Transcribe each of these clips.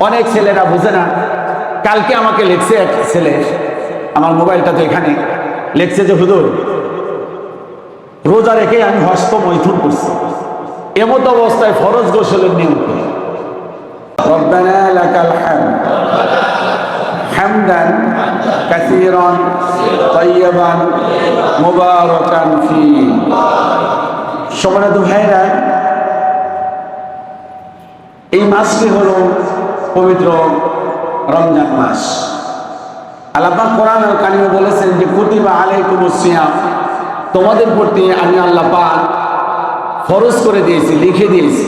অনেক ছেলেরা বুঝে না কালকে আমাকে লেখছে এক ছেলে আমার মোবাইলটা তো এখানে লেখছে যে হুজুর রোজা রেখে আমি হস্ত মৈথুন করছি এমত অবস্থায় ফরজ গোসলের নিয়ম করি ربنا لك الحمد حمدا كثيرا طيبا مباركا فيه সম্মানিত ভাইরা এই মাসটি হলো পবিত্র রমজান মাস। আল্লাহ কোরআন আল কানিমে বলেছেন যে, কুতিবা আলাইকুম সিয়াম। তোমাদের প্রতি আমি আল্লাহ পাক ফরজ করে দিয়েছি, লিখে দিয়েছি।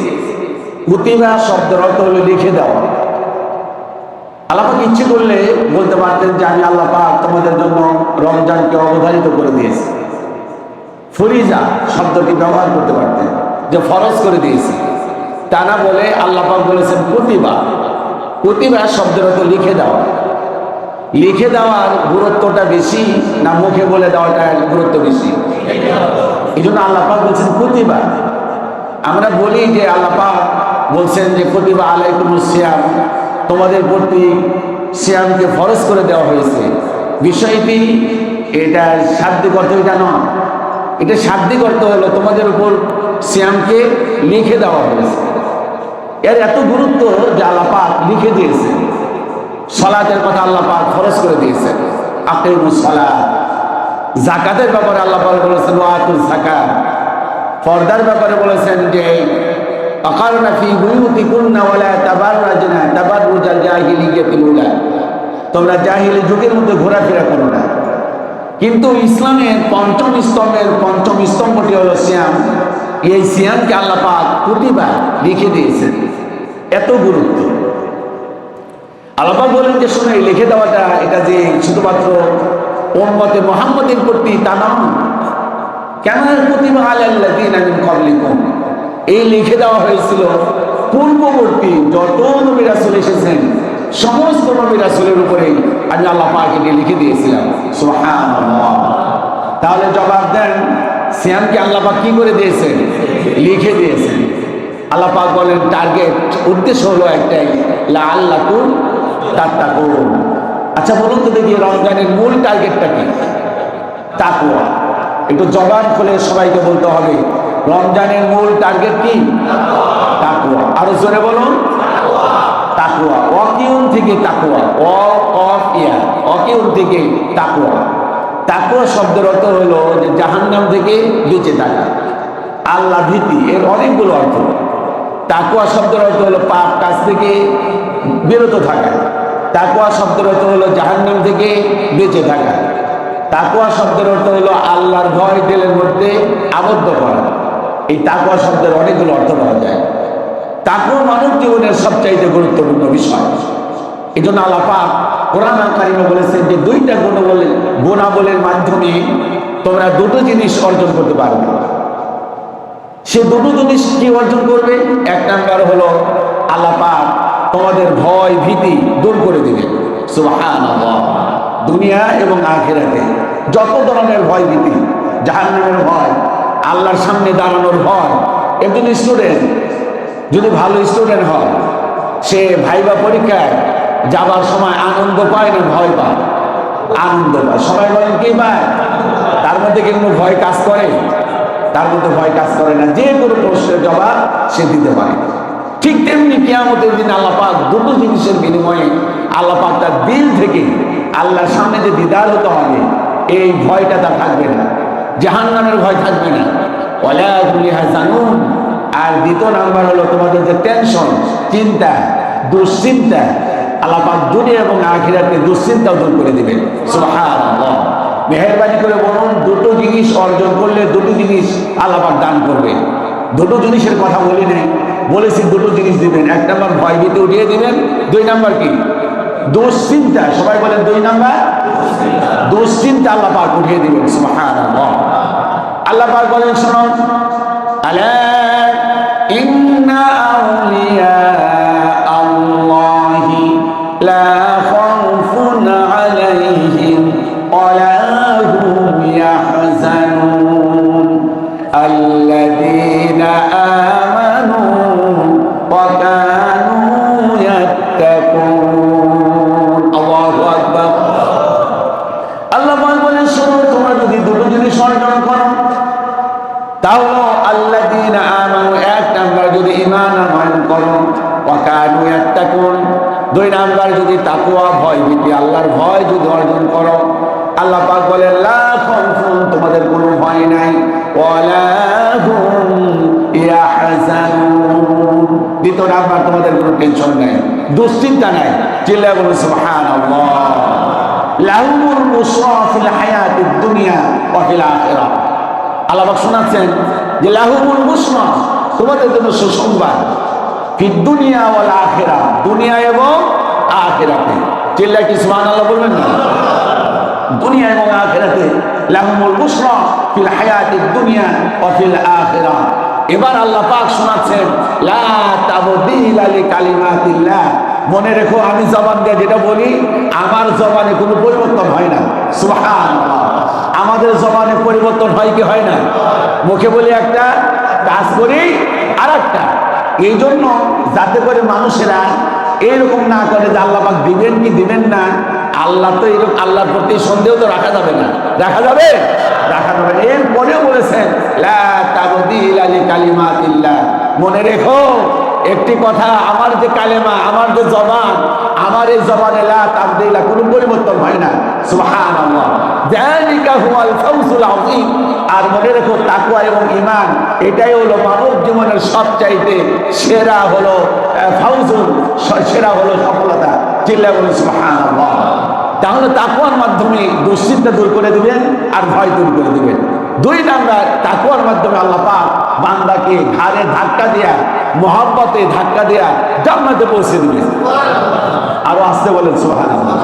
কুতিবা শব্দের অর্থ হলো লিখে দেওয়া। আল্লাহ পাক ইচ্ছে করলে বলতে পারতেন যে, আমি আল্লাহ পাক তোমাদের জন্য রমজানকে অবধারিত করে দিয়েছি। ফরিজা শব্দটি ব্যবহার করতে পারতেন, যে ফরজ করে দিয়েছি। তা না বলে আল্লাহ পাক বলেছেন প্রতিভা প্রতিভা শব্দের অর্থ লিখে দেওয়া। লিখে দেওয়ার গুরুত্বটা বেশি না মুখে বলে দেওয়াটা গুরুত্ব বেশি? এই জন্য আল্লাহ পাক বলছেন প্রতিভা। আমরা বলি যে আল্লাহ পাক বলছেন যে প্রতিভা আলাইকুম সিয়াম। তোমাদের প্রতি সিয়ামকে ফরজ করে দেওয়া হয়েছে। বিষয়টি এটা শাব্দিক অর্থ এটা নয়। এটা শাব্দিক অর্থ হলো তোমাদের উপর সিয়ামকে লিখে দেওয়া হয়েছে। এর এত গুরুত্ব যে আল্লাহ লিখে দিয়েছে। সলাতের কথা আল্লাহ পাক খরচ করে দিয়েছেন আকিমুস সালাত। জাকাতের ব্যাপারে আল্লাহ পাক বলেছেন ওয়াতুল যাকাত। পর্দার ব্যাপারে বলেছেন যে উলা। তোমরা মধ্যে ঘোরাফেরা করো না। কিন্তু ইসলামের পঞ্চম এই প্রতিবার লিখে দিয়েছেন। এত গুরুত্ব। আল্লাপাক বলেন যে, শোনো লিখে দেওয়াটা, এটা যে শুধুমাত্র ওম্মতে মোহাম্মদের প্রতি তা নয়। কেন প্রতিভা আল্লাহ দিন আমি এই লিখে দেওয়া হয়েছিল, পূর্ববর্তী যত নবী রাসুল এসেছেন, সমস্ত নবী রাসুলের উপরেই আমি আল্লাহ পাক এটি লিখে দিয়েছিলাম। সুবহানাল্লাহ। তাহলে জবাব দেন, সিয়ামকে আল্লাহ কি করে দিয়েছেন? লিখে দিয়েছেন। আল্লাহ পাক বলেন টার্গেট উদ্দেশ্য হলো একটাই লা আল্লাহ কুল তাত্তা করুন আচ্ছা বলুন তো দেখি রমজানের মূল টার্গেটটা কি? তাকুয়া একটু জবান খুলে সবাইকে বলতে হবে, রমজানের মূল টার্গেট কি? তাকুয়া আরও জোরে বলুন তাকুয়া অকিউন থেকে তাকুয়া অ অফ ইয়া। অকিউন থেকে তাকুয়া তাকুয়া শব্দের অর্থ হলো যে জাহান্নাম থেকে বেঁচে থাকা। আল্লাহ ভীতি, এর অনেকগুলো অর্থ। তাকুয়া শব্দের অর্থ হলো পাপ কাজ থেকে বিরত থাকা। তাকুয়া শব্দের অর্থ হলো জাহান্নাম থেকে বেঁচে থাকা। তাকুয়া শব্দের অর্থ হলো আল্লাহর ভয় দিলের মধ্যে আবদ্ধ করা। এই তাকুয়া শব্দের অনেকগুলো অর্থ পাওয়া যায়। তাকুয়া মানব জীবনের সবচাইতে গুরুত্বপূর্ণ বিষয়। এই জন্য আল্লাহ পাক কোরআন কারিমে বলেছেন যে দুইটা গুণবলের গুণাবলের মাধ্যমে তোমরা দুটো জিনিস অর্জন করতে পারবে। সে দুটো জিনিস কি অর্জন করবে? এক নাম্বার হলো আল্লাহ পাক তোমাদের ভয়, ভীতি দূর করে দিবে দুনিয়া এবং আখেরাতে যত ধরনের ভয়, ভীতি, জাহান্নামের ভয়, আল্লাহর সামনে দাঁড়ানোর ভয় একজন স্টুডেন্ট যদি ভালো স্টুডেন্ট হয়, সে ভাইবা পরীক্ষায় যাবার সময় আনন্দ পায় না ভয় পায়? আনন্দ পায়। সবাই বলেন, কি পায়? তার মধ্যে কি কোনো ভয় কাজ করে? তার মধ্যে ভয় কাজ করে না। যে কোনো প্রশ্নের জবাব সে দিতে পারে। ঠিক তেমনি কেয়ামতের দিন আল্লাহ পাক দুটো জিনিসের বিনিময়ে আল্লাহ পাক তার দিল থেকে আল্লাহর সামনে যে দিদার হতে হবে, এই ভয়টা তার থাকবে না। জাহান্নামের ভয় থাকবে না। জানুন। আর দ্বিতীয় নাম্বার হলো তোমাদের যে টেনশন চিন্তা, দুশ্চিন্তা, আল্লাহ পাক দুনিয়া এবং আখিরাতে দুশ্চিন্তাও দূর করে দিবেন। সুবহানাল্লাহ। মেহরবানি করে বলুন, দুটো জিনিস অর্জন করলে দুটো জিনিস আল্লাপাক দান করবে দুটো জিনিসের কথা বলি নেই বলেছি দুটো জিনিস দিবেন। এক নাম্বার ভয় ভীতি উঠিয়ে দিবেন, দুই নাম্বার কি? দুশ্চিন্তা, সবাই বলেন দুই নাম্বার। দুশ্চিন্তা আল্লাহ উঠিয়ে দিবেন আল্লাহ বলেন শুনুন তাকুয়া ভয় ভীতি আল্লাহর ভয় যদি অর্জন করো। আল্লাহ পাক বলেন, লা খাউফুন, তোমাদের কোনো ভয় নাই। দ্বিতীয় নাম্বার তোমাদের কোনো টেনশন নাই, দুশ্চিন্তা নাই। চিল্লায় বলুন, সুবহানাল্লাহ। লাহুমুল বুশরা ফিল দুনিয়া ওয়া ফিল আখিরাহ। আল্লাহ পাক শোনাচ্ছেন যে, লাহুমুল বুশরা, তোমাদের জন্য সুসংবাদ। ফি দুনিয়া ওয়াল আখিরাহ। দুনিয়া এবং আখিরাতে। চিল্লায় কি সুবহানাল্লাহ বলবেন না? দুনিয়া এবং আখেরাতে লাহুমুল বুশরা ফিল হায়াতিদ দুনিয়া ওয়া ফিল আখিরাহ এবার আল্লাহ পাক শোনাচ্ছেন, লা তাবদীলা লিকালিমাতিল্লাহ। মনে রেখো, আমি জবান দিয়ে যেটা বলি, আমার জবানে কোনো পরিবর্তন হয় না। সুবহানাল্লাহ। আমাদের জবানে পরিবর্তন হয় কি হয় না? মুখে বলি একটা, কাজ করি আর একটা এই জন্য যাতে করে মানুষেরা এইরকম না করে যে আল্লাহ পাক দিবেন কি দিবেন না, আল্লাহ তো এরকম আল্লাহর প্রতি সন্দেহ তো রাখা যাবে না। রাখা যাবে? রাখা যাবে না। এরপরেও বলেছেন, লা মনে রেখো একটি কথা, আমার যে কালেমা, আমার যে জবান, আমার এই জবানে লা তাবদীলা, কোনো পরিবর্তন হয় না। আর মনে রেখো, তাকওয়া এবং ইমান এটাই হলো মানব জীবনের সবচাইতে সেরা হলো ফাউজুল সেরা হলো সফলতা। চিল্লা বলুন, সুবহানাল্লাহ। তাহলে তাকুয়ার মাধ্যমে দুশ্চিন্তা দূর করে দিবেন আর ভয় দূর করে দিবেন। দুই নাম্বার তাকুয়ার মাধ্যমে আল্লাহ পাক বান্দাকে ঘাড়ে ধাক্কা দেয়া মহাব্বতে ধাক্কা দেয়া জান্নাতে পৌঁছে দিবেন আরো আসতে বলেন সুবহানাল্লাহ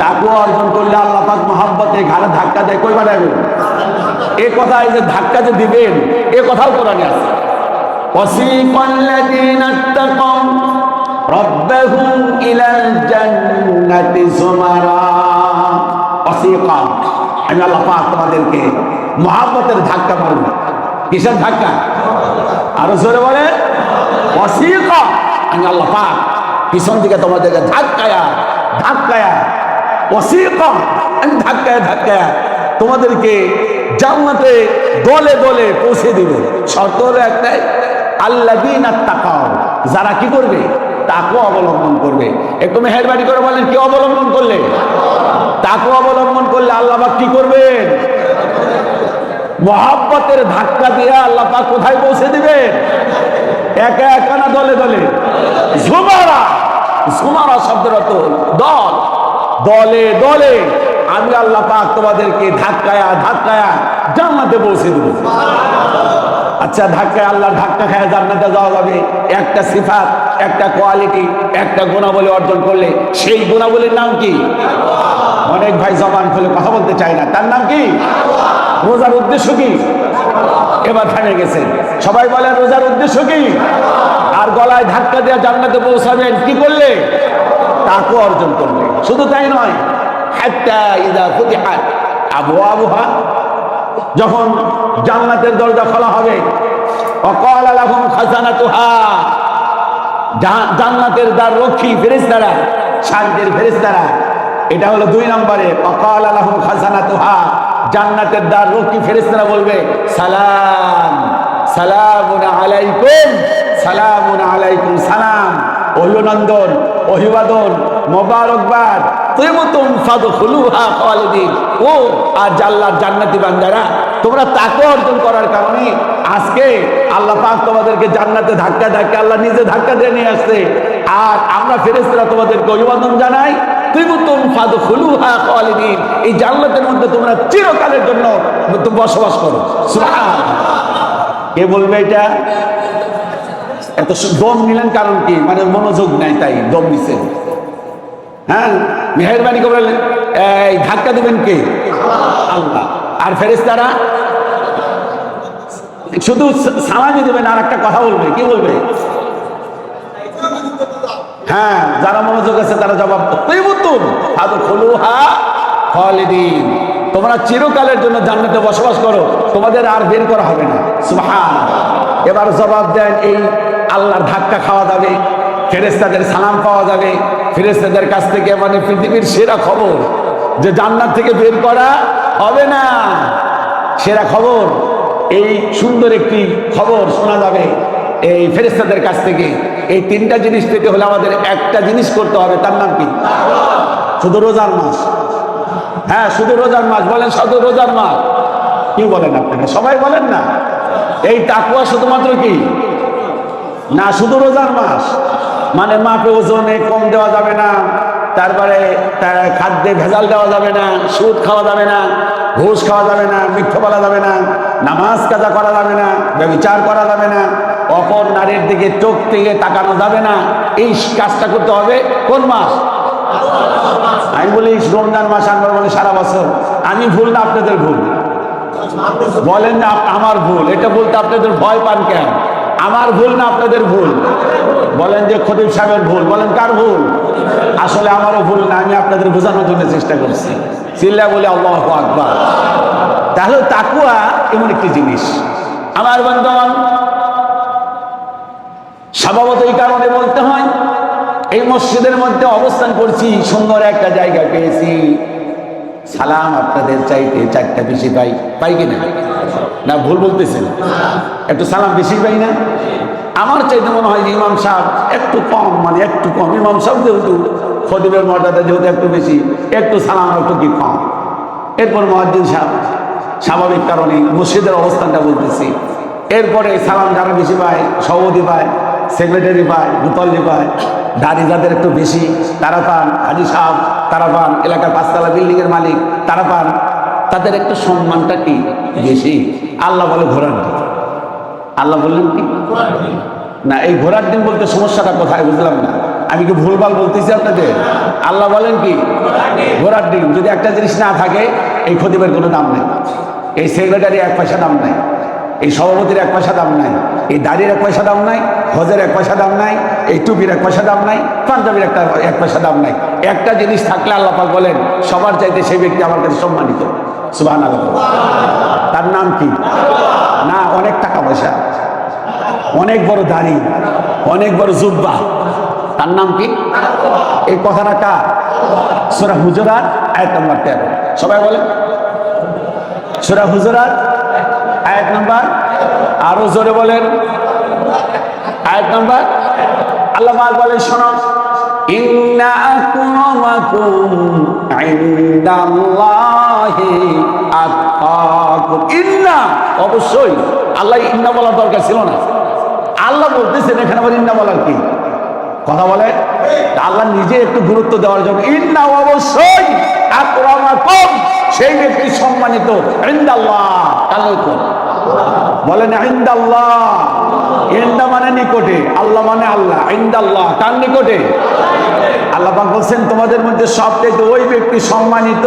তাকুয়া অর্জন করলে আল্লাহ পাক মহাব্বতে ঘাড়ে ধাক্কা দেয় কই বাড়াবেন এ কথা এই যে ধাক্কা যে দিবেন এ কথাও কোরআনে আছে وسيق الذين اتقوا ربهم إلى الجنة زمرا وسيقا আমি আল্লাহ পাক তোমাদেরকে মহাব্বতের ধাক্কা মারব কিসের ধাক্কা? আরও জোরে বলে অসিকা। আমি আল্লাহ পাক পিছন দিকে তোমাদেরকে ধাক্কায়া ধাক্কায়া, অসিকা। আমি ধাক্কায়া ধাক্কায়া তোমাদেরকে জান্নাতে দলে দলে পৌঁছে দিব। শর্ত হলো একটাই আল্লাহ দিন আর তাকাও যারা কি করবে? তাকে অবলম্বন করবে। একটু মেহরবানি করে বলেন, কি অবলম্বন করলে? তাকে অবলম্বন করলে আল্লাহ পাক কি করবেন? মহাব্বতের ধাক্কা দিয়ে আল্লাহ পাক কোথায় পৌঁছে দিবেন? একা একা না দলে দলে? ঝুমারা ঝুমারা শব্দের অর্থ দল। দলে দলে আমি আল্লাহ পাক তোমাদেরকে ধাক্কায়া ধাক্কায়া জান্নাতে পৌঁছে দেবো। আচ্ছা ধাক্কায় আল্লাহ ধাক্কা খায় জান্নাতে যাওয়া যাবে। একটা সিফাত, একটা কোয়ালিটি, একটা গুণাবলী অর্জন করলে সেই গুণাবলীর নাম কি? অনেক ভাই জবান খুলে কথা বলতে চায় না। তার নাম কি? রোজার উদ্দেশ্য কি? এবার থেমে গেছেন সবাই বলে রোজার উদ্দেশ্য কি? আর গলায় ধাক্কা দেওয়া জান্নাতে পৌঁছাবেন, কি করলে? তাকে অর্জন করলে। শুধু তাই নয় যখন জান্নাতের দরজা খোলা হবে জা- জান্নাতের দ্বার রক্ষী ফেরেশতারা শান্তির ফেরেশতারা, এটা হলো দুই নম্বরে অকাল আলাহুম খাজানাতুহা। জান্নাতের দ্বার রক্ষী ফেরেশতারা বলবে, সালাম, সালামুন আলাইকুম সালামুন আলাইকুম সালাম। অভিনন্দন অভিবাদন মোবারকবাদ। ও, আর তোমরা তাকে অর্জন করার আল্লাহ তোমাদেরকে ধাক্কা ধাক্কা আল্লাহ নিজে ধাক্কা দিয়ে নিয়ে আসছে। আর আমরা ফেরেশতারা তোমাদেরকে অভিবাদন জানাই। তুমতুম ফাদখুলুহা খালিদিন। এই জান্নাতের মধ্যে তোমরা চিরকালের জন্য বসবাস করো। কে বলবে এটা? এত দম নিলেন কারণ কি? মানে মনোযোগ নাই তাই, দম নিছেন। হ্যাঁ মেহরবানি করে এই ধাক্কা দিবেন কে? আল্লাহ। আর ফেরেশতারা? শুধু সালামি দেবেন আর একটা কথা বলবে, কি বলবে? হ্যাঁ যারা মনোযোগ আছে তারা জবাব খালিদিন। তোমরা চিরকালের জন্য জান্নাতে বসবাস করো। তোমাদের আর বের করা হবে না। সুবহান এবার জবাব দেন এই আল্লাহর ধাক্কা খাওয়া যাবে ফেরেস্তাদের সালাম পাওয়া যাবে। ফেরেস্তাদের কাছ থেকে মানে পৃথিবীর সেরা খবর, যে জান্নাত থেকে বের করা হবে না। সেরা খবর, এই সুন্দর একটি খবর শোনা যাবে। এই ফেরেস্তাদের কাছ থেকে এই তিনটা জিনিস পেতে হলে আমাদের একটা জিনিস করতে হবে, তার নাম কি? শুধু রোজার মাস। হ্যাঁ শুধু রোজার মাস, বলেন শুধু রোজার মাস। কি বলেন আপনারা, সবাই বলেন না। এই তাকুয়া শুধুমাত্র কি? না, শুধু রোজার মাস। মানে মাপে ওজনে কম দেওয়া যাবে না, তারপরে খাদ্যে ভেজাল দেওয়া যাবে না, সুদ খাওয়া যাবে না, ঘুষ খাওয়া যাবে না, মিথ্যা বলা যাবে না, নামাজ কাজা করা যাবে না, ব্যবচার করা যাবে না অপর নারীর দিকে চোখ থেকে তাকানো যাবে না। এই কাজটা করতে হবে কোন মাস? আমি বলি রমজান মাস আমরা বলি সারা বছর। আমি ভুল না আপনাদের ভুল? বলেন না আমার ভুল। এটা বলতে আপনাদের ভয় পান কেন? আমার ভুল না আপনাদের ভুল? বলেন যে খতিব সাহেবের ভুল। বলেন কার ভুল? আসলে আমারও ভুল না, আমি আপনাদের বোঝানোর জন্য চেষ্টা করছি। চিল্লা বলে আল্লাহ আকবার। তাহলে তাকুয়া এমন একটি জিনিস। আমার বন্ধন স্বভাবত এই কারণে বলতে হয়, এই মসজিদের মধ্যে অবস্থান করছি, সুন্দর একটা জায়গা পেয়েছি। সালাম আপনাদের চাইতে চারটা বেশি পাই পাই কিনা? না, ভুল বলতেছেন। একটু সালাম বেশি পাই না? আমার চাইতে মনে হয় যে ইমাম সাহেব একটু কম মানে একটু কম। ইমাম সাহেব যেহেতু খদিবের মর্যাদা যেহেতু একটু বেশি, একটু সালাম, একটু কি কম। এরপর মহাদ্দিন সাহেব, স্বাভাবিক কারণে মসজিদের অবস্থানটা বলতেছি। এরপরে সালাম যারা বেশি পায়, সভাপতি পায় সেক্রেটারি পায়, মুতল্লি পায় দাড়ি যাদের একটু বেশি, তারা পান, হাজি সাহেব, তারা পান, এলাকার পাঁচতলা বিল্ডিংয়ের মালিক, তারা পান। তাদের একটু সম্মানটা কি? বেশি। আল্লাহ বলে ঘোরার দিন আল্লাহ বললেন কি? না, এই ঘোরার দিন বলতে সমস্যাটা কোথায় বুঝলাম না। আমি কি ভুলভাল বলতেছি আপনাদের আল্লাহ বলেন কি? ঘোরার ডিম। যদি একটা জিনিস না থাকে, এই খতিবের কোনো দাম নেই। এই সেক্রেটারি এক পয়সা দাম নাই। এই সভাপতির এক পয়সা দাম নাই, এই দাড়ির এক পয়সা দাম নাই, হজের এক পয়সা দাম নাই, এই টুপির এক পয়সা দাম নাই, পাঞ্জাবির একটা এক পয়সা দাম নাই। একটা জিনিস থাকলে আল্লাহ পাক বলেন, সবার চাইতে সেই ব্যক্তি আমার কাছে সম্মানিত। সুবাহ তার নাম কি? না, অনেক টাকা পয়সা, অনেক বড় দাড়ি, অনেক বড় জুব্বা। তার নাম কি? এই কথাটা কার? সোরা হুজরাত, আয়াত নম্বর তেরো। সবাই বলেন। সোরা হুজরাত আয়াত নাম্বার? আরও জোরে বলেন। আয়াত নম্বর? আল্লাহ পাক বলেন, শোনো। ইন্না আকুমাকুম ইনদাল্লাহি আতকাকুম ইন্না, অবশ্যই। আল্লাহ ইন্না বলার দরকার ছিল না। আল্লাহ বলতেছেন, এখানে আবার ইন্না বলার কি? কথা বলে? আল্লাহ নিজে একটু গুরুত্ব দেওয়ার জন্য। ইন্না, অবশ্যই। আকরামাকুম সেই ব্যক্তি সম্মানিত ইন্দাল্লাহ বলেন ইন্দাল্লাহ। ইন্দা মানে নিকটে, আল্লাহ মানে আল্লাহ। ইন্দাল্লাহ, কার নিকটে? আল্লাহ বলছেন, তোমাদের মধ্যে সবচেয়ে ওই ব্যক্তি সম্মানিত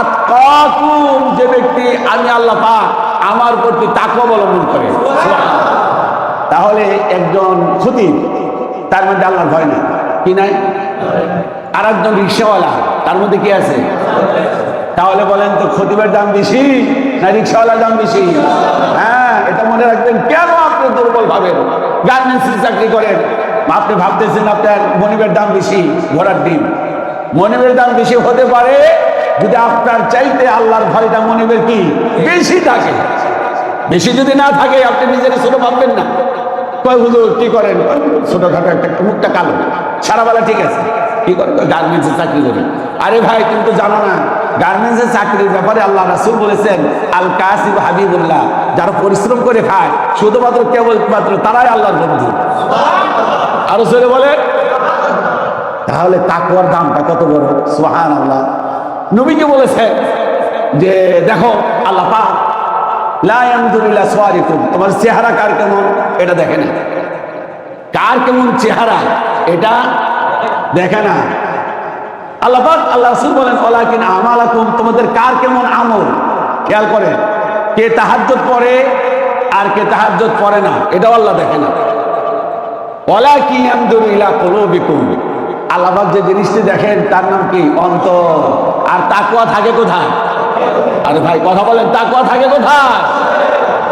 আতকাকুম যে ব্যক্তি আমি আল্লাহ পাক আমার প্রতি তাকে অবলম্বন করে। তাহলে একজন খতিব তার মধ্যে আল্লাহ ভয় নাই। কি নাই? আর একজন রিক্সাওয়ালা, তার মধ্যে কি আছে? তাহলে বলেন তো খতিবের দাম বেশি না রিক্সাওয়ালার দাম বেশি? হ্যাঁ এটা মনে রাখবেন, কেন আপনি দুর্বল ভাবেন? গার্মেন্টসের চাকরি করেন, আপনি ভাবতেছেন আপনার মনিবের দাম বেশি, ঘোড়ার ডিম। মনিবের দাম বেশি হতে পারে যদি আপনার চাইতে আল্লাহর ভয়টা মনিবের কি? বেশি থাকে। বেশি যদি না থাকে, আপনি নিজের ছোট ভাববেন না। কয়, হুজুর, কি করেন? ছোটখাটো একটা মুখটা কালো। সারাবেলা ঠিক আছে। কি করে গার্মেন্টসে চাকরি করেন আরে ভাই কিন্তু জানো না গার্মেন্টসের চাকরির ব্যাপারে আল্লাহ রাসুল বলেছেন আল কাসিব হাবিবুল্লাহ যারা পরিশ্রম করে খায় শুধুমাত্র কেবলমাত্র তারাই আল্লাহর বন্ধু। আরও জোরে বলে তাহলে তাকুয়ার দামটা কত বড়? সুহান আল্লাহ নবীকে বলেছে যে দেখো আল্লাহ পাক লায়ামদুলিল্লাহ সোয়ারিকুম তোমার চেহারা কার কেমন? এটা দেখে না। কার কেমন চেহারা? এটা দেখে না। আল্লাহ পাক, আল্লাহ রাসূল বলেন, ওয়ালাকিন আমালাকুম তোমাদের কার কেমন আমল? খেয়াল করেন, কে তাহাজ্জুদ পড়ে আর কে তাহাজ্জুদ পড়ে না, এটাও আল্লাহ দেখে না। ওয়ালাকিন ইয়ামদুরু ইলা কুলুবিকুম যে জিনিসটি দেখেন, তার নাম কি? অন্তর। আর তাকওয়া থাকে কোথায়? আরে ভাই, কথা বলেন তাকুয়া থাকে কোথায়?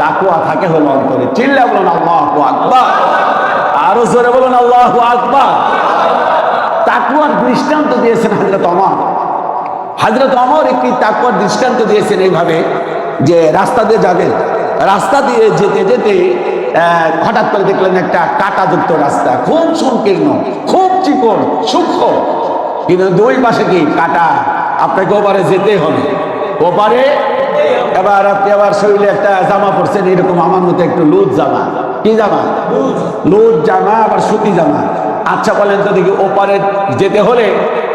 তাকুয়া থাকে হলো অন্তরে। চিল্লা বলুন, আল্লাহ আকবার আরও জোরে বলুন, আল্লাহ আকবার তাকুয়ার দৃষ্টান্ত দিয়েছেন হাজরত অমর হাজরত অমর একটি তাকুয়ার দৃষ্টান্ত দিয়েছেন এইভাবে যে রাস্তা দিয়ে যাবেন। রাস্তা দিয়ে যেতে যেতে হঠাৎ করে দেখলেন একটা কাঁটাযুক্ত রাস্তা। খুব সংকীর্ণ খুব চিকন সূক্ষ্ম। কিন্তু দুই পাশে কি কাটা? আপনাকে ওপারে যেতে হবে। ওপারে এবার আপনি আবার শরীরে একটা জামা পরছেন এরকম আমার মতো একটু লুজ জামা। কি জামা? লুজ জামা আবার সুতি জামা। আচ্ছা বলেন তো দেখি ওপারে যেতে হলে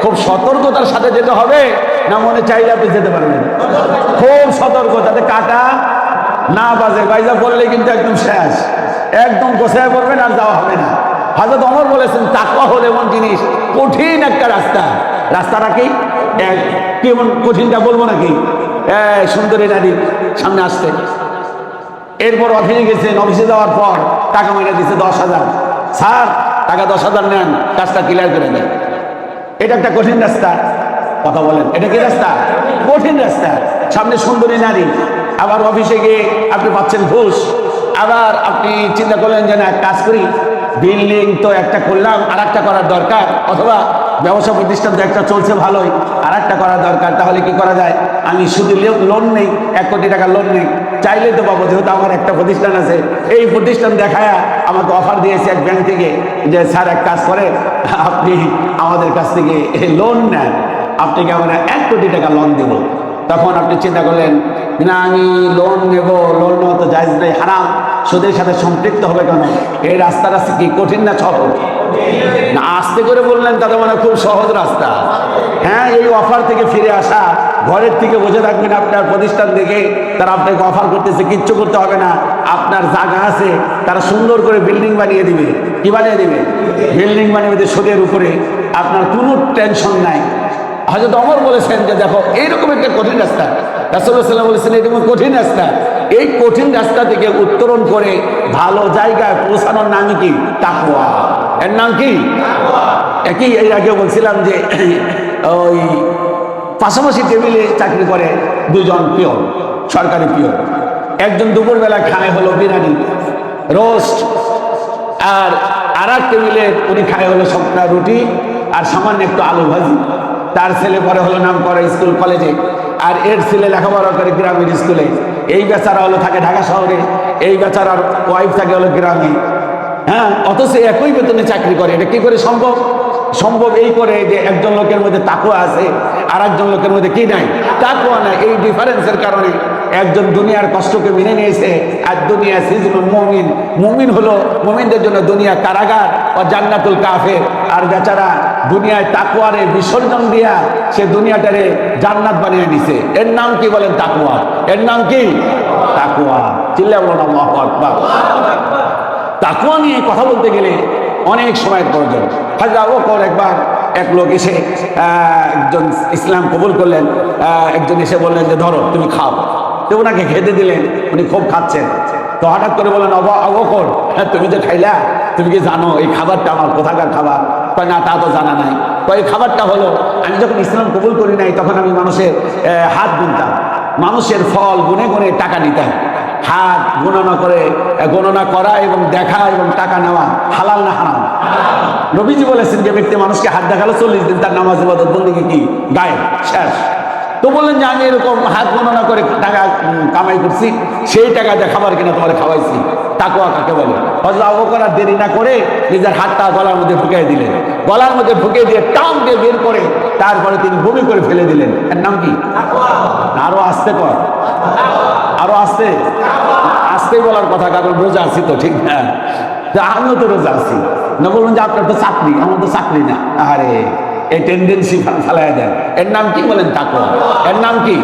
খুব সতর্কতার সাথে যেতে হবে না মনে চাইলে আপনি যেতে পারবেন? খুব সতর্ক যাতে কাটা না বাজে। বাইজা বললে কিন্তু একদম শেষ। একদম গোছায় পড়বেন আর যাওয়া হবে না। হাজরত অমর বলেছেন, তাকওয়া হলো এমন জিনিস, কঠিন একটা রাস্তা। রাস্তাটা কি? কেমন কঠিনটা বলব নাকি? সুন্দরী নারী সামনে আসতে এরপর অফিসে গেছেন অফিসে যাওয়ার পর টাকা মাইনা দিচ্ছে দশ হাজার। স্যার টাকা দশ হাজার নেন, কাজটা ক্লিয়ার করে দেন। এটা একটা কঠিন রাস্তা, কথা বলেন। এটা কি রাস্তা? কঠিন রাস্তা। সামনে সুন্দরী নারী, আবার অফিসে গিয়ে আপনি পাচ্ছেন ঘুষ। আবার আপনি চিন্তা করলেন যে না কাজ করি। বিল্ডিং তো একটা করলাম আর একটা করার দরকার, অথবা ব্যবসা প্রতিষ্ঠান তো একটা চলছে ভালোই আর একটা করা দরকার, তাহলে কি করা যায়? আমি শুধু লোন নেই, এক কোটি টাকার লোন নেই। চাইলেই তো পাবো, যেহেতু আমার একটা প্রতিষ্ঠান আছে। এই প্রতিষ্ঠান দেখায়া আমাকে অফার দিয়েছে এক ব্যাংক থেকে যে, স্যার, এক কাজ করে আপনি আমাদের কাছ থেকে লোন নেন। আপনাকে আমরা এক কোটি টাকা লোন দেব। তখন আপনি চিন্তা করলেন, না, আমি লোন নেব লোন নেওয়া তো জায়জ নেই, হারাম। সুদের সাথে সম্পৃক্ত হবে কেন? এই রাস্তা রাস্তা কি কঠিন না সহজ? না, আস্তে করে বললেন তাদের মানে খুব সহজ রাস্তা। হ্যাঁ এই অফার থেকে ফিরে আসা ঘরের থেকে বসে থাকবেন, আপনার প্রতিষ্ঠান থেকে তারা আপনাকে অফার করতেছে, কিচ্ছু করতে হবে না। আপনার জায়গা আছে, তারা সুন্দর করে বিল্ডিং বানিয়ে দিবে। কি বানিয়ে দিবে? বিল্ডিং বানিয়ে দিবে সুদের উপরে। আপনার কোনো টেনশন নাই। হয়তো অমর বলেছেন যে, দেখো, এইরকম একটা কঠিন রাস্তা। রাসুল্লাহ বলেছেন এরকম কঠিন রাস্তা। এই কঠিন রাস্তা থেকে উত্তরণ করে ভালো জায়গায় পৌঁছানোর নাম কি? তাকুয়া এর নাম কি? একই, এর আগে বলছিলাম যে, ওই পাশাপাশি টেবিলে চাকরি করে দুজন পিওর সরকারি পিওর একজন দুপুরবেলা খায় হলো বিরিয়ানি, রোস্ট, আর আর এক টেবিলে উনি খায় হলো সপ্তাহ রুটি আর সামান্য একটু আলু ভাজি। তার ছেলে পরে হলো নাম করে স্কুল কলেজে, আর এর ছেলে লেখাপড়া করে গ্রামের স্কুলে। এই বেচারা হলো থাকে ঢাকা শহরে, এই বেচারার ওয়াইফ থাকে হলো গ্রামে। হ্যাঁ অথচ একই বেতনে চাকরি করে, এটা কি করে সম্ভব? সম্ভব এই করে যে একজন লোকের মধ্যে তাকুয়া আছে আর একজন লোকের মধ্যে কি নাই? তাকুয়া নাই। এই ডিফারেন্সের কারণে একজন দুনিয়ার কষ্টকে মেনে নিয়েছে, আর দুনিয়া সিজনুল মমিন। মমিন হলো মমিনদের জন্য দুনিয়া কারাগার ও জান্নাতুল কাফের। আর বেচারা দুনিয়ায় তাকুয়ারে বিসর্জন দিয়া সে দুনিয়াটারে জান্নাত বানিয়ে নিছে। এর নাম কি বলেন তাকুয়া? এর নাম কি? তাকুয়া। চিল্লা বলো না আকবার। তাকুয়া নিয়ে কথা বলতে গেলে অনেক সময়ের প্রয়োজন। হাজরা ওকর একবার এক লোক এসে একজন ইসলাম কবুল করলেন। একজন এসে বললেন যে, ধরো, তুমি খাও। তো ওনাকে খেতে দিলেন, উনি খুব খাচ্ছেন। তো হঠাৎ করে বললেন, অবা অবকর হ্যাঁ তুমি যে খাইলা, তুমি কি জানো, এই খাবারটা আমার কোথাকার খাবার? কয়, না, তা তো জানা নাই। কয়, এই খাবারটা হলো, আমি যখন ইসলাম কবুল করি নাই, তখন আমি মানুষের হাত গুনতাম। মানুষের ফল গুনে গুনে টাকা নিতাম। হাত গণনা করে গণনা করা এবং দেখা এবং টাকা নেওয়া হালাল না হারাম? নবীজি বলেছেন যে, ব্যক্তি মানুষকে হাত দেখাল চল্লিশ দিন তার নামাজ ইবাদত বন্দিকে কি? গায়ে শেষ। তো বললেন যে, আমি এরকম হাত গণনা করে টাকা কামাই করছি, সেই টাকা দিয়ে খাবার কিনা তোমার খাওয়াইছি। তাকুয়া কাকে বলে? হজরত আবু করার দেরি না করে নিজের হাতটা গলার মধ্যে ঢুকিয়ে দিলেন। গলার মধ্যে ঢুকিয়ে দিয়ে টান দিয়ে বের করে তারপরে তিনি বমি করে ফেলে দিলেন। এর নাম কি? আরও আসতে কর আরও আসতে? আসতেই বলার কথা কারণ রোজা আছি তো ঠিক না? আমিও তো রোজা আছি। না বলুন যে আপনার তো চাকরি আমার তো চাকরি না। আরে এই টেন্ডেন্সি ফেলাই দেন। এর নাম কি বলেন তাকুয়া এর নাম কি?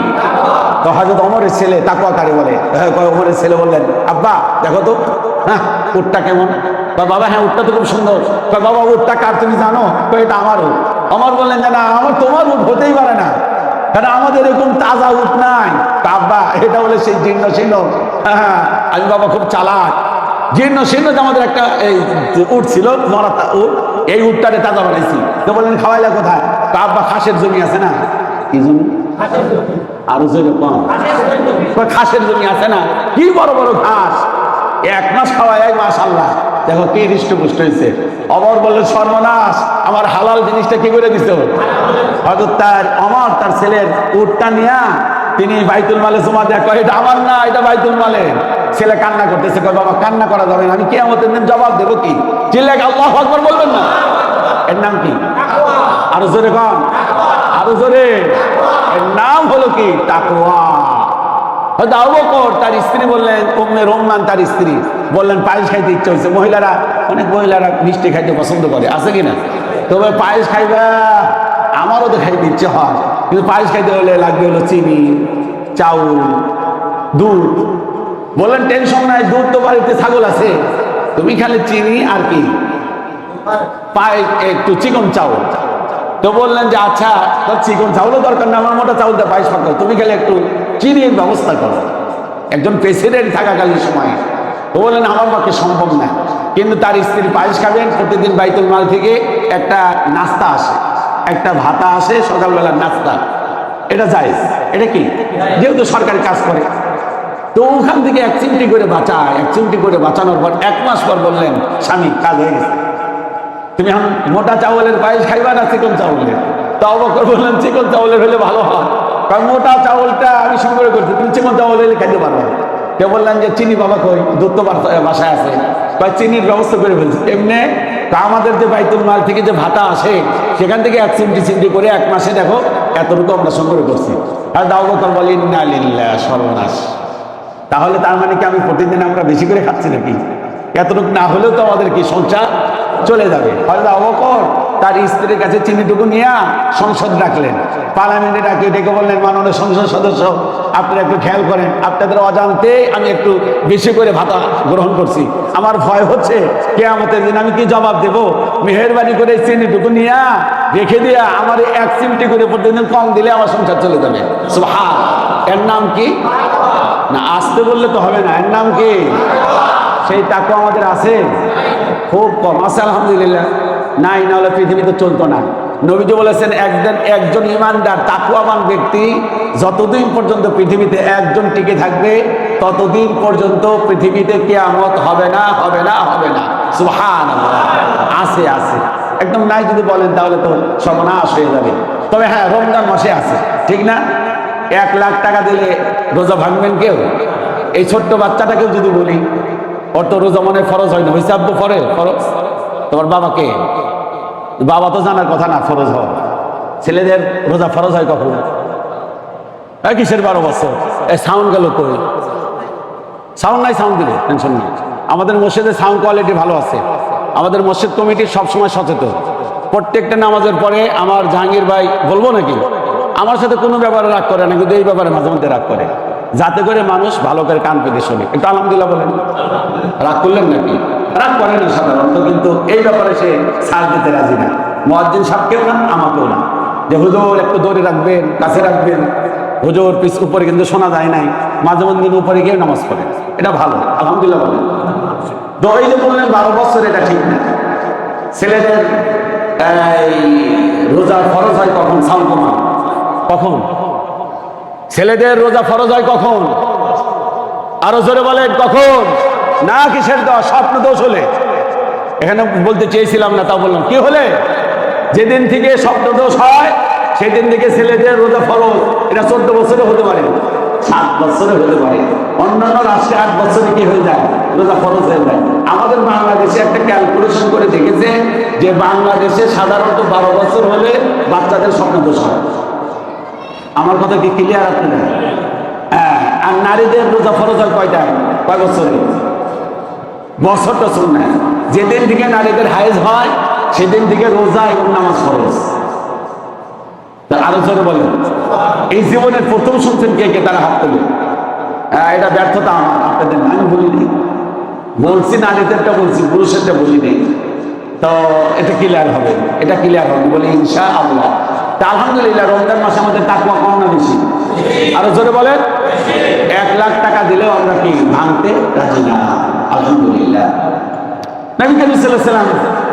তো হয়তো অমরের ছেলে তাকুয়া কারে বলে? হ্যাঁ, অমরের ছেলে বললেন আব্বা দেখো তো হ্যাঁ উটটা কেমন? বাবা হ্যাঁ উটটা তো খুব সুন্দর। বাবা উটটা কার তুমি জানো? কয় এটা আমার অমর বললেন যে না আমার তোমার উট হতেই পারে না। কারণ আমাদের এরকম তাজা উঠ নাই। কাব্বা এটা বলে সেই জীর্ণ শীর্ণ। হ্যাঁ আমি বাবা খুব চালাক। জীর্ণ শীর্ণ আমাদের একটা এই উঠ ছিল মরা তা- উট এই উঠটারে তাজা বানাইছি। তো বললেন খাওয়াইলা কোথায়? কাব্বা খাসের জমি আছে না? কি জমি? আরও জমি কম। খাসের জমি। আছে না? কি বড় বড় ঘাস। এক মাস খাওয়াই এক মাস আল্লাহ দেখো, কি হৃষ্টপুষ্ট হয়েছে অমর বললেন সর্বনাশ, আমার হালাল জিনিসটা কি করে দিছ? হয়তো তার, অমর, তার ছেলের উটটা নিয়া তিনি বাইতুল মালে জমা দেয়া কয়, এটা আমার না, এটা বাইতুল মালে। ছেলে কান্না করতেছে, কয়, বাবা, কান্না করা যাবে না, আমি কেয়ামতের দিন জবাব দেবো কি? চিল্লাকে আল্লাহ আকবর, বলবেন না। এর নাম কি? আরও জোরে কন। আরও জোরে। এর নাম হলো কি? তাকওয়া। হয়তো আবু বকর তার স্ত্রী বললেন, উম্মে রহমান তার স্ত্রী। বললেন, পায়েস খাইতে ইচ্ছে হয়েছে। মহিলারা, অনেক মহিলারা মিষ্টি খাইতে পছন্দ করে। আছে কি না? তবে পায়েস খাইবা? আমারও তো খাইতে ইচ্ছে হয়। কিন্তু পায়েস খাইতে হলে লাগবে হলো চিনি, চাউল, দুধ। বললেন, টেনশন নাই, দুধ তো বাড়িতে ছাগল আছে। তুমি খালি চিনি আর কি? পায়ে একটু চিকন চাউল। তো বললেন যে আচ্ছা তোর চিকন চাউলও দরকার না, আমার মোটা চাউলটা পায়েস পাকাও তুমি খালি একটু চিনির ব্যবস্থা করো। একজন প্রেসিডেন্ট থাকাকালীন সময়। তো বললেন, আমার পক্ষে সম্ভব না। কিন্তু তার স্ত্রী পায়েস খাবেন, প্রতিদিন বাইতুল মাল থেকে একটা নাস্তা আসে। একটা ভাতা আসে, সকালবেলার নাস্তা। এটা যায় এটা কি? যেহেতু সরকারি কাজ করে। তো ওখান থেকে এক চিমটি করে বাঁচায়। এক চিমটি করে বাঁচানোর পর এক মাস পর বললেন, স্বামী, কাজ হয়ে গেছে। তুমি মোটা চাউলের পায়েস খাইবা না চিকন চাউলের? তো অবকর বললেন, চিকন চাউলের হলে ভালো হয়। কারণ মোটা চাউলটা আমি সংগ্রহ করছি, তুমি চিকন চাউল হলে খাইতে পারবে। কে বললেন যে, চিনি বাবা কই? দুধ তো বাসায় আছে। কয়, চিনির ব্যবস্থা করে ফেলছি। এমনি তা আমাদের যে বাইতুল মাল থেকে যে ভাতা আসে, সেখান থেকে এক চিমটি চিমটি করে এক মাসে দেখো, এতটুকু আমরা সংগ্রহ করছি। আর দাও বকর বলি না লিল্লাহ সর্বনাশ। তাহলে তার মানে কি আমি প্রতিদিন আমরা বেশি করে খাচ্ছি নাকি? এতটুকু না হলেও তো আমাদের কি সংসার চলে যাবে। হয়তো অবকর, তার স্ত্রীর কাছে চিনিটুকু নিয়ে সংসদ ডাকলেন। পার্লামেন্টে ডাকে, ডেকে বললেন, মাননীয় সংসদ সদস্য আপনারা একটু খেয়াল করেন, আপনাদের অজান্তে আমি একটু বেশি করে ভাতা গ্রহণ করছি। আমার ভয় হচ্ছে, কেয়ামতের দিন আমি কি জবাব দেব? মেহরবানি করে চিনিটুকু নিয়ে রেখে দিয়া আমার এক চিমটি করে প্রতিদিন কম দিলে আমার সংসার চলে যাবে। সুবহান। এর নাম কি? না, আসতে বললে তো হবে না। এর নাম কি? সেই তাকু আমাদের আছে? খুব কম, আছে আলহামদুলিল্লাহ। নাই না হলে পৃথিবীতে চলতো না। নবীজি বলেছেন, একজন একজন ইমানদার তাকুয়ামান ব্যক্তি যতদিন পর্যন্ত পৃথিবীতে একজন টিকে থাকবে, ততদিন পর্যন্ত পৃথিবীতে কেয়ামত হবে না হবে না হবে না। সুহান আছে আছে। একদম নাই যদি বলেন, তাহলে তো সর্বনাশ হয়ে যাবে। তবে হ্যাঁ রমজান মাসে আছে, ঠিক না? এক লাখ টাকা দিলে রোজা ভাঙবেন কেউ? এই ছোট্ট বাচ্চাটাকেও যদি বলি ওর তো রোজা মনে ফরজ হয় না। হয়েছে আব্বু, পরে? ফরজ? তোমার বাবাকে বাবা তো জানার কথা না, ফরজ হয়। ছেলেদের রোজা ফরজ হয় কখন? এই কিসের বারো বছর? এই সাউন্ড গেল কই? সাউন্ড নাই সাউন্ড দিলে টেনশন নেই। আমাদের মসজিদের সাউন্ড কোয়ালিটি ভালো আছে। আমাদের মসজিদ কমিটি সবসময় সচেতন। প্রত্যেকটা নামাজের পরে আমার জাহাঙ্গীর ভাই বলব নাকি? আমার সাথে কোনো ব্যাপারে রাগ করে না, কিন্তু এই ব্যাপারে মাঝে মধ্যে রাগ করে। যাতে করে মানুষ ভালো করে কান পেতে শোনে। একটু আলহামদুলিল্লাহ বলেন। রাগ করলেন নাকি? রাগ করে না সাধারণত, কিন্তু এই ব্যাপারে সে ছাড় দিতে রাজি না। মহাজ্জিন সাহেবকেও না, আমাকেও না। যে হুজুর, একটু দৌড়ে রাখবেন, কাছে রাখবেন। হুজুর, পিস উপরে কিন্তু শোনা যায় নাই। মাঝে মধ্যে উপরে গিয়ে নামাজ পড়ে। এটা ভালো, আলহামদুলিল্লাহ বলেন। তো এই যে বললেন বারো বছর, এটা ঠিক না। ছেলেদের, এই রোজা ফরজ হয় কখন? কমান কখন? ছেলেদের রোজা ফরজ হয় কখন? আরও জোরে বলেন কখন? না কিসের দোষ স্বপ্ন দোষ হলে। এখানে বলতে চেয়েছিলাম না তা বললাম কি হলে? যেদিন থেকে স্বপ্ন দোষ হয় সেদিন থেকে ছেলেদের রোজা ফরজ। এটা চোদ্দ বছরে হতে পারে। সাত বছরে হতে পারে। অন্যান্য রাষ্ট্রে আট বছরে কি হয়ে যায়? রোজা ফরজ হয়ে যায়। আমাদের বাংলাদেশে একটা ক্যালকুলেশন করে দেখেছে যে বাংলাদেশে সাধারণত বারো বছর হলে বাচ্চাদের স্বপ্ন দোষ হয়। আমার কথা কি ক্লিয়ার আপনাদের হ্যাঁ আর নারীদের রোজা ফরজ হয় কয়টা? কয় বছরে বছরটা শুননা যেদিন থেকে নারীদের হাইজ হয় সেদিন থেকে রোজা এবং নামাজ ফরজ। আরও জোরে বলেন। এই জীবনের প্রথম শুনছেন কে কে? তারা হাত তুলে। হ্যাঁ এটা ব্যর্থতা আমার আপনাদের না, আমি বলিনি। বলছি নারীদেরটা বলছি পুরুষেরটা বলিনি। তো এটা ক্লিয়ার হবে এটা ক্লিয়ার হবে। বলি ইনশা আল্লাহ আলহামদুলিল্লাহ, রমজান মাসে আমাদের তাকুয়া কম না বেশি? আরও জোরে বলেন। এক লাখ টাকা দিলেও আমরা কি ভাঙতে রাজি না? আলহামদুলিল্লাহ।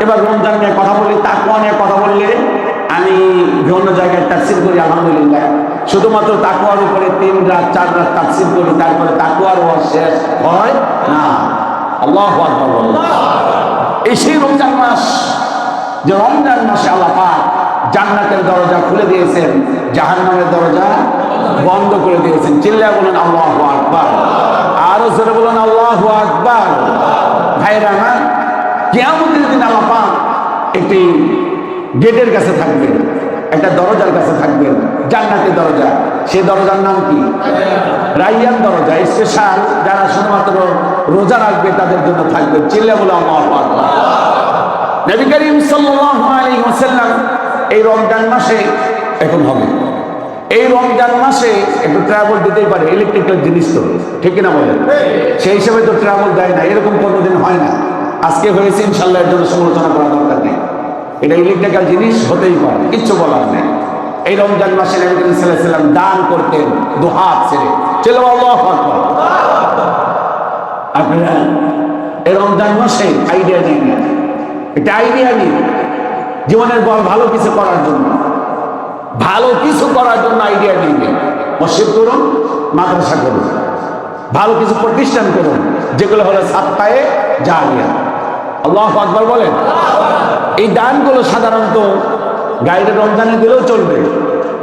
এবার রমজান নিয়ে কথা বলি তাকুয়া নিয়ে কথা বললে আমি বিভিন্ন জায়গায় তাফসির করি, আলহামদুলিল্লাহ। শুধুমাত্র তাকুয়ার উপরে তিন রাত, চার রাত তাফসির করি, তারপরে তাকুয়ার ওয়াজ শেষ হয় না। আল্লাহ। এই সেই রমজান মাস, যে রমজান মাসে আল্লাহ পাক জান্নাতের দরজা খুলে দিয়েছেন, জাহান্নামের দরজা বন্ধ করে দিয়েছেন। চিল্লা বলেন, আল্লাহ আকবার। আরও জোরে বলুন, আল্লাহ আকবার। ভাইরা আমার কেয়ামতের দিন আল্লাহ একটি গেটের কাছে থাকবেন, একটা দরজার কাছে থাকবেন, জান্নাতের দরজা। সেই দরজার নাম কি? রাইয়ান দরজা, স্পেশাল যারা শুধুমাত্র রোজা রাখবে তাদের জন্য থাকবে। চিল্লা বলে আল্লাহ আকবার। নবী করিম সাল্লাল্লাহু আলাইহি ওয়াসাল্লাম এই রমজান মাসে এখন হবে। এই রমজান মাসে একটু ট্রাভেল দিতেই পারে ইলেকট্রিক্যাল জিনিস তো, ঠিক না বলে সেই হিসেবে তো ট্রাভেল দেয় না, এরকম কোনোদিন হয় না। আজকে হয়েছে ইনশাল্লাহ এর জন্য সমালোচনা করা দরকার নেই। এটা ইলেকট্রিক্যাল জিনিস হতেই পারে, কিচ্ছু বলার নেই। এই রমজান মাসে নবী করিম সাল্লাল্লাহু দান করতেন দু হাত ছেড়ে। চলো আপনারা এই রমজান মাসে আইডিয়া নেই এটা আইডিয়া নিন। জীবনের বল ভালো কিছু করার জন্য। ভালো কিছু করার জন্য আইডিয়া নিয়ে মসজিদ করুন, মাদ্রাসা করুন। ভালো কিছু প্রতিষ্ঠান করুন, যেগুলো হলো সাপ্তাহে জালিয়া আল্লাহ আকবর বলেন। এই দানগুলো সাধারণত গাইডে রমজানে দিলেও চলবে।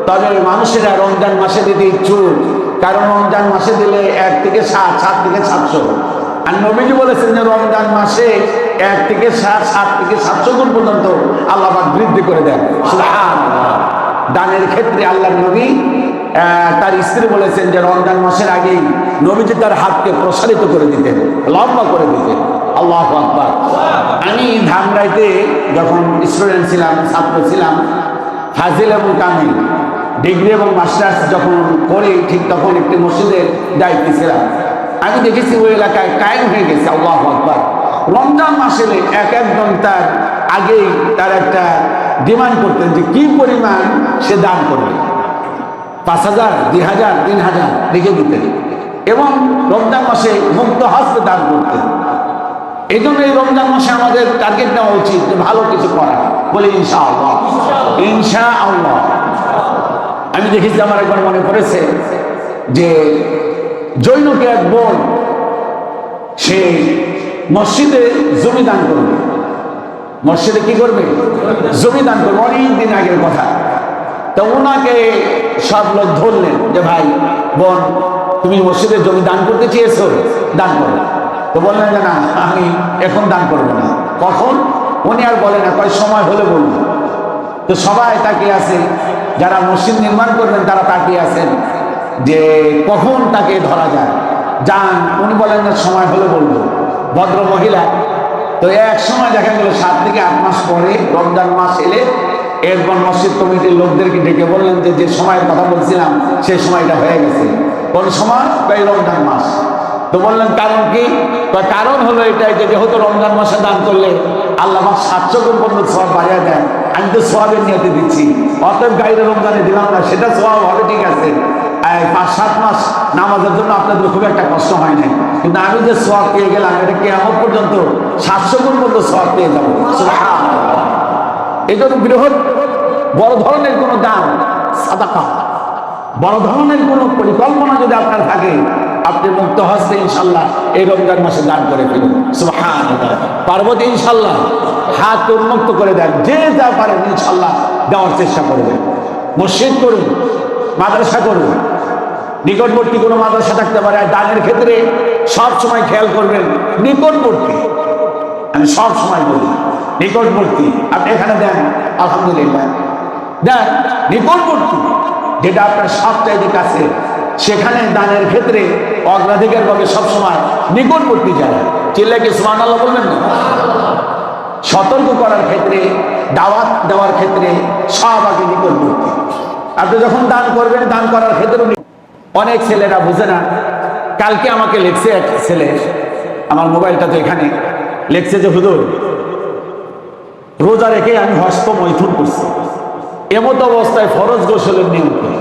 তবে মানুষেরা রমজান মাসে দিতে ইচ্ছুক। কারণ রমজান মাসে দিলে এক থেকে সাত সাত থেকে সাতশো। আর নবীজি বলেছেন যে রমজান মাসে এক থেকে সাত সাত থেকে সাতশো গুণ পর্যন্ত আল্লাহ বৃদ্ধি করে দেন। দানের ক্ষেত্রে আল্লাহ নবী তার স্ত্রী বলেছেন যে রমজান মাসের আগেই নবীজি তার হাতকে প্রসারিত করে দিতেন, লম্বা করে দিতেন। আল্লাহ আকবার। আমি ধামরাইতে যখন স্টুডেন্ট ছিলাম, ছাত্র ছিলাম, ফাজিল এবং কামিল ডিগ্রি এবং মাস্টার্স যখন করি, ঠিক তখন একটি মসজিদের দায়িত্বে ছিলাম আমি দেখেছি ওই এলাকায় কায়েম হয়ে গেছে, আল্লাহ আকবার। রমজান মাসে এক একজন তার আগেই তার একটা ডিমান্ড করতেন যে কি পরিমাণ সে দান করবে। পাঁচ হাজার, দুই হাজার, তিন হাজার রেখে দিতেন। এবং রমজান মাসে মুক্ত হস্তে দান করতেন। এই জন্য এই রমজান মাসে আমাদের টার্গেট নেওয়া উচিত যে ভালো কিছু করা। বলে ইনশা আল্লাহ ইনশা আল্লাহ আমি দেখেছি, আমার একবার মনে পড়েছে যে জৈনকে এক বোন, সে মসজিদে জমি দান করবে। মসজিদে কি করবে? জমি দান করবে। অনেক দিন আগের কথা। তো ওনাকে সব লোক ধরলেন যে, ভাই, বোন, তুমি মসজিদে জমি দান করতে চেয়েছো, দান করো। তো বললেন যে, না, আমি এখন দান করব না। কখন? উনি আর বলে না, কয়, সময় হলে বলব তো সবাই তাকিয়ে আছে। যারা মসজিদ নির্মাণ করবেন, তারা তাকিয়ে আছেন। যে কখন তাকে ধরা যায়। যান উনি বলেন সময় হলে বলব। ভদ্র মহিলা, তো এক সময় দেখা গেল সাত থেকে আট মাস পরে রমজান মাস এলে এরপর মসজিদ কমিটির লোকদেরকে ডেকে বললেন যে যে সময়ের কথা বলছিলাম, সেই সময়টা হয়ে গেছে। কোন সময়? বা রমজান মাস। তো বললেন, কারণ কি? কারণ হলো এটাই যে, যেহেতু রমজান মাসে দান করলে আল্লাহ সাতশো পর্যন্ত সব বাড়িয়ে দেয় আমি তো সোয়াবের নিয়তে দিচ্ছি। অতএব গাইরে রমজানে দিলাম না, সেটা সোয়াব হবে, ঠিক আছে। পাঁচ, সাত মাস নামাজের জন্য আপনাদের খুব একটা কষ্ট হয় নাই। কিন্তু আমি যে সোয়াব পেয়ে গেলাম, এটা কেমন পর্যন্ত সাতশো গুণ পর্যন্ত সোয়াব পেয়ে যাব। এই জন্য বৃহৎ, বড় ধরনের কোনো দান, সাদাকা। বড় ধরনের কোনো পরিকল্পনা যদি আপনার থাকে, আপনি মুক্ত হস্তে ইনশাল্লাহ এই রমজান মাসে দান করে ফেলুন। সুবহানাল্লাহ। পার্বতী ইনশাল্লাহ হাত উন্মুক্ত করে দেন, যে যা পারেন ইনশাল্লাহ দেওয়ার চেষ্টা করবেন। মসজিদ করুন, মাদ্রাসা করুন নিকটবর্তী কোনো মাদ্রাসা থাকতে পারে, আর দানের ক্ষেত্রে সব সময় খেয়াল করবেন, নিকটবর্তী। আমি সব সময় বলি, নিকটবর্তী। আপনি এখানে দেন, আলহামদুলিল্লাহ। দেন, নিকটবর্তী, যেটা আপনার সবচাইতে কাছে সেখানে দানের ক্ষেত্রে অগ্রাধিকার পাবে সবসময় নিকটবর্তী যারা। চিল্লাকে সুমান আল্লাহ বলবেন না? সতর্ক করার ক্ষেত্রে, দাওয়াত দেওয়ার ক্ষেত্রে সব আগে নিকটবর্তী। আপনি যখন দান করবেন, দান করার ক্ষেত্রে অনেক ছেলেরা বুঝে না, কালকে আমাকে লেখছে এক ছেলে, আমার মোবাইলটা তো এখানে, লেখছে যে হুদুর রোজা রেখে আমি হস্ত মৈথুন করছি। এমত অবস্থায় ফরজ গোসলের নিয়ম করি